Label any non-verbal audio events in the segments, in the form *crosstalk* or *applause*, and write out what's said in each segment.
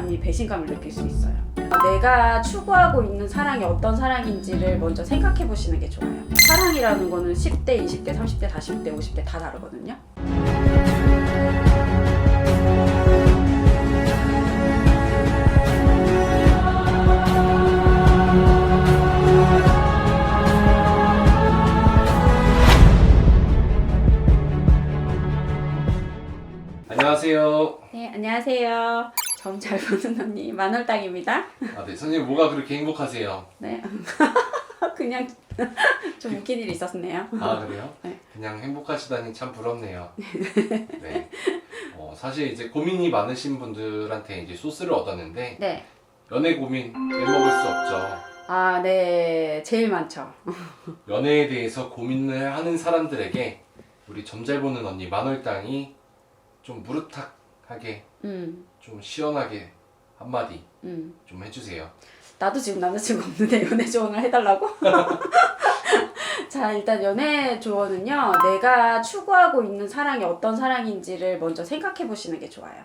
사람이 배신감을 느낄 수 있어요. 내가 추구하고 있는 사랑이 어떤 사랑인지를 먼저 생각해 보시는 게 좋아요. 사랑이라는 거는 10대, 20대, 30대, 40대, 50대 다 다르거든요. 안녕하세요. 네, 안녕하세요. 점 잘 보는 언니 만월당입니다. 아, 네, 선생님 뭐가 그렇게 행복하세요? 네. *laughs* 그냥 *laughs* 좀 웃긴 일이 있었네요. 아, 그래요? *laughs* 네. 그냥 행복하시다니 참 부럽네요. 네. 어, 사실 이제 고민이 많으신 분들한테 이제 소스를 얻었는데 네. 연애 고민 빼먹을 수 없죠. 아, 네. 제일 많죠. 연애에 대해서 고민을 하는 사람들에게 우리 점 잘 보는 언니 만월당이 좀 무릇 하게 음, 좀 시원하게 한마디 음. 좀 해주세요. 나도 지금 남자친구 없는데 *laughs* 연애 조언을 해달라고? *laughs* 자, 일단 연애 조언은요. 내가 추구하고 있는 사랑이 어떤 사랑인지를 먼저 생각해 보시는 게 좋아요.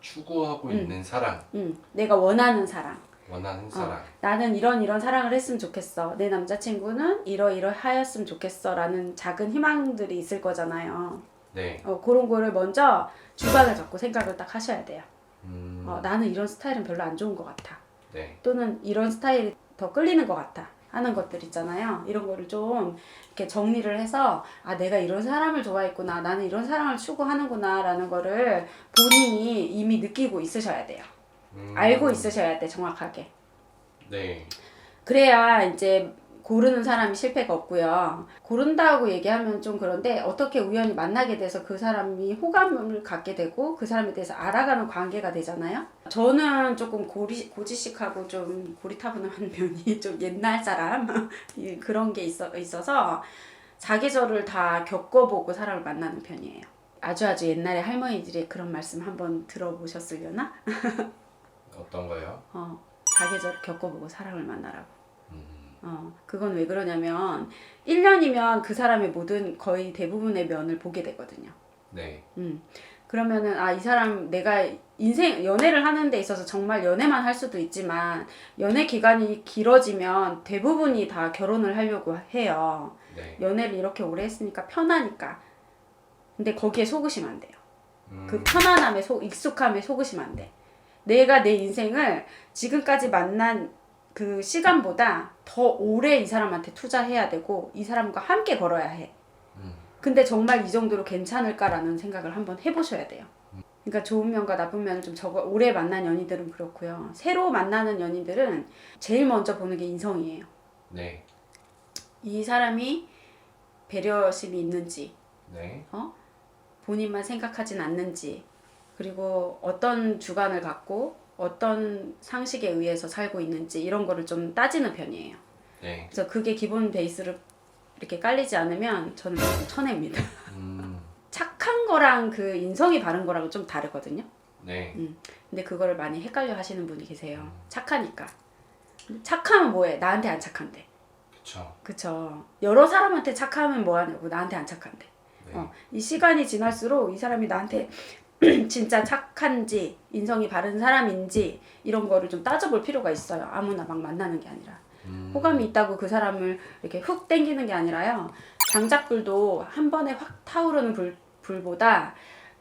추구하고 음. 있는 사랑, 음, 내가 원하는 사랑. 원하는 사랑. 나는 이런 이런 사랑을 했으면 좋겠어. 내 남자친구는 이러이러 하였으면 좋겠어. 라는 작은 희망들이 있을 거잖아요. 네. 어, 그런 거를 먼저 주관을 갖고 생각을 딱 하셔야 돼요. 음, 어, 나는 이런 스타일은 별로 안 좋은 것 같아. 네. 또는 이런 스타일이 더 끌리는 것 같아. 하는 것들 있잖아요. 이런 거를 좀 이렇게 정리를 해서 아 내가 이런 사람을 좋아했구나. 나는 이런 사랑을 추구하는구나라는 거를 본인이 이미 느끼고 있으셔야 돼요. 음, 알고 있으셔야 돼 정확하게. 네. 그래야 이제 고르는 사람이 실패가 없고요. 고른다고 얘기하면 좀 그런데 어떻게 우연히 만나게 돼서 그 사람이 호감을 갖게 되고 그 사람에 대해서 알아가는 관계가 되잖아요. 저는 조금 고리, 고지식하고 좀 고리타분한 *laughs* 면이 좀 옛날 사람 *laughs* 이- 그런 게 있어, 있어서 사계절을 다 겪어보고 사람을 만나는 편이에요. 아주 아주 옛날에 할머니들이 그런 말씀 한번 들어보셨으려나? *laughs* 어떤 거요? 어, 사계절을 겪어보고 사람을 만나라고. 음, 어, 그건 왜 그러냐면 1년이면 그 사람의 모든 거의 대부분의 면을 보게 되거든요. 네. 음. 그러면은 아 이 사람 내가 인생 연애를 하는 데 있어서 정말 연애만 할 수도 있지만 연애 기간이 길어지면 대부분이 다 결혼을 하려고 해요. 네. 연애를 이렇게 오래 했으니까 편하니까. 근데 거기에 속으시면 안 돼요. 음, 그 편안함에 속 익숙함에 속으시면 안 돼. 내가 내 인생을 지금까지 만난 그 시간보다 더 오래 이 사람한테 투자해야 되고 이 사람과 함께 걸어야 해. 음, 근데 정말 이 정도로 괜찮을까라는 생각을 한번 해보셔야 돼요. 그러니까 좋은 면과 나쁜 면을 좀 적어 오래 만난 연인들은 그렇고요. 새로 만나는 연인들은 제일 먼저 보는 게 인성이에요. 네. 이 사람이 배려심이 있는지, 네. 본인만 생각하진 않는지 그리고 어떤 주관을 갖고 어떤 상식에 의해서 살고 있는지 이런 거를 좀 따지는 편이에요. 네. 그래서 그게 기본 베이스를 이렇게 깔리지 않으면 저는 좀 쳐냅니다. 음, 착한 거랑 그 인성이 바른 거랑은 좀 다르거든요. 네. 근데 그거를 많이 헷갈려 하시는 분이 계세요. 착하니까. 근데 착하면 뭐해? 나한테 안 착한데. 그쵸. 그쵸. 여러 사람한테 착하면 뭐하냐고. 나한테 안 착한데. 네. 어, 이 시간이 지날수록 이 사람이 나한테 *clears throat* 진짜 착한지 인성이 바른 사람인지 이런 거를 좀 따져볼 필요가 있어요. 아무나 막 만나는 게 아니라 음, 호감이 있다고 그 사람을 이렇게 훅 땡기는 게 아니라요. 장작불도 한 번에 확 타오르는 불, 불보다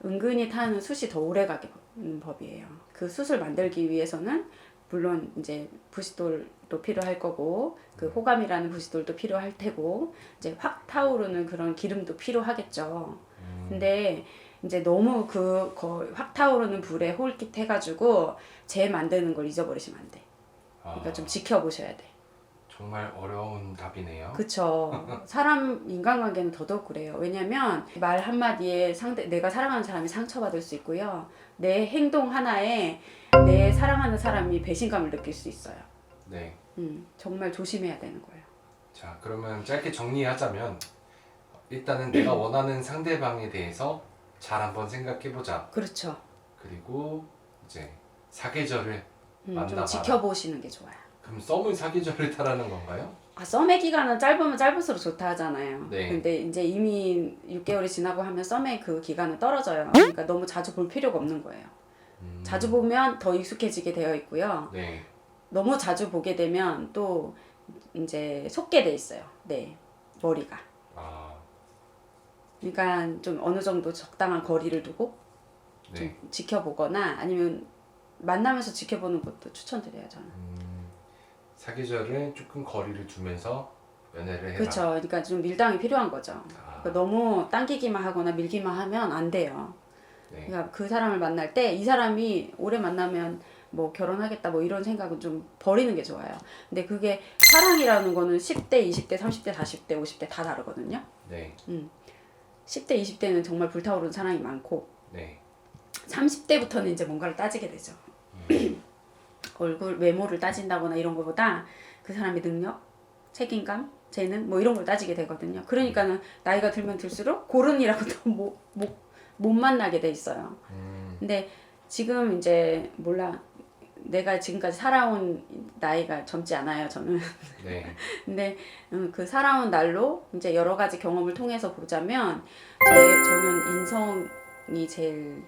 은근히 타는 숯이 더 오래 가게 는 법이에요. 그 숯을 만들기 위해서는 물론 이제 부싯돌도 필요할 거고 그 호감이라는 부싯돌도 필요할 테고 이제 확 타오르는 그런 기름도 필요하겠죠. 음, 근데 이제 너무 그 거의 확 타오르는 불에 홀깃 해가지고 재 만드는 걸 잊어버리시면 안 돼. 그러니까 아, 좀 지켜보셔야 돼. 정말 어려운 답이네요. 그쵸. *laughs* 사람 인간관계는 더더욱 그래요. 왜냐면 말 한마디에 상대 내가 사랑하는 사람이 상처받을 수 있고요. 내 행동 하나에 내 사랑하는 사람이 배신감을 느낄 수 있어요. 네. 음, 정말 조심해야 되는 거예요. 자, 그러면 짧게 정리하자면 일단은 내가 *clears throat* 원하는 상대방에 대해서 잘 한번 생각해 보자. 그렇죠. 그리고 이제 사계절을 음, 좀 만나봐라. 지켜보시는 게 좋아요. 그럼 썸을 사계절을 타라는 건가요? 아, 썸의 기간은 짧으면 짧을수록 좋다 하잖아요. 네. 근데 이제 이미 6개월이 지나고 하면 썸의 그 기간은 떨어져요. 그러니까 너무 자주 볼 필요가 없는 거예요. 음, 자주 보면 더 익숙해지게 되어 있고요. 네. 너무 자주 보게 되면 또 이제 속게 돼 있어요. 네. 머리가. 아, 그러니까 좀 어느 정도 적당한 거리를 두고 좀 네. 지켜보거나 아니면 만나면서 지켜보는 것도 추천드려요 저는. 음, 사계절에 조금 거리를 두면서 연애를 해라. 그렇죠. 그러니까 좀 밀당이 필요한 거죠. 아, 그러니까 너무 당기기만 하거나 밀기만 하면 안 돼요. 네. 그러니까 그 사람을 만날 때 이 사람이 오래 만나면 뭐 결혼하겠다 뭐 이런 생각은 좀 버리는 게 좋아요. 근데 그게 사랑이라는 거는 10대, 20대, 30대, 40대, 50대 다 다르거든요. 네. 10대, 20대는 정말 불타오르는 사랑이 많고 네. 30대부터는 이제 뭔가를 따지게 되죠. *clears throat* 얼굴 외모를 따진다거나 이런 것보다 그 사람의 능력, 책임감, 재능 뭐 이런 걸 따지게 되거든요. 그러니까는 나이가 들면 들수록 고른이라고 더못 *laughs* 못, 못 만나게 돼 있어요. 음, 근데 지금 이제 몰라 내가 지금까지 살아온 나이가 젊지 않아요 저는. *laughs* 네. 근데 음, 그 살아온 날로 이제 여러 가지 경험을 통해서 보자면 제 저는 인성이 제일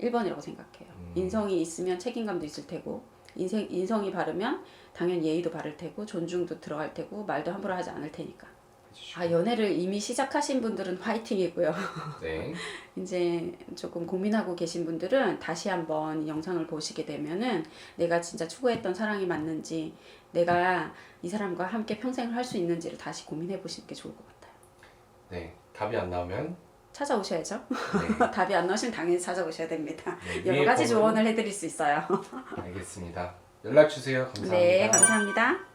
1번이라고 생각해요. 음. 인성이 있으면 책임감도 있을 테고 인생 인성이 바르면 당연히 예의도 바를 테고 존중도 들어갈 테고 말도 함부로 하지 않을 테니까. 아 연애를 이미 시작하신 분들은 화이팅이고요. *laughs* 네. 이제 조금 고민하고 계신 분들은 다시 한번 이 영상을 보시게 되면은 내가 진짜 추구했던 사랑이 맞는지 내가 이 사람과 함께 평생을 할 수 있는지를 다시 고민해 보시는 게 좋을 것 같아요. 네. 답이 안 나오면 찾아오셔야죠. 네. *laughs* 답이 안 나오시면 당연히 찾아오셔야 됩니다. 네, 여러 가지 조언을 해드릴 수 있어요. *laughs* 알겠습니다. 연락 주세요. 감사합니다. 네, 감사합니다.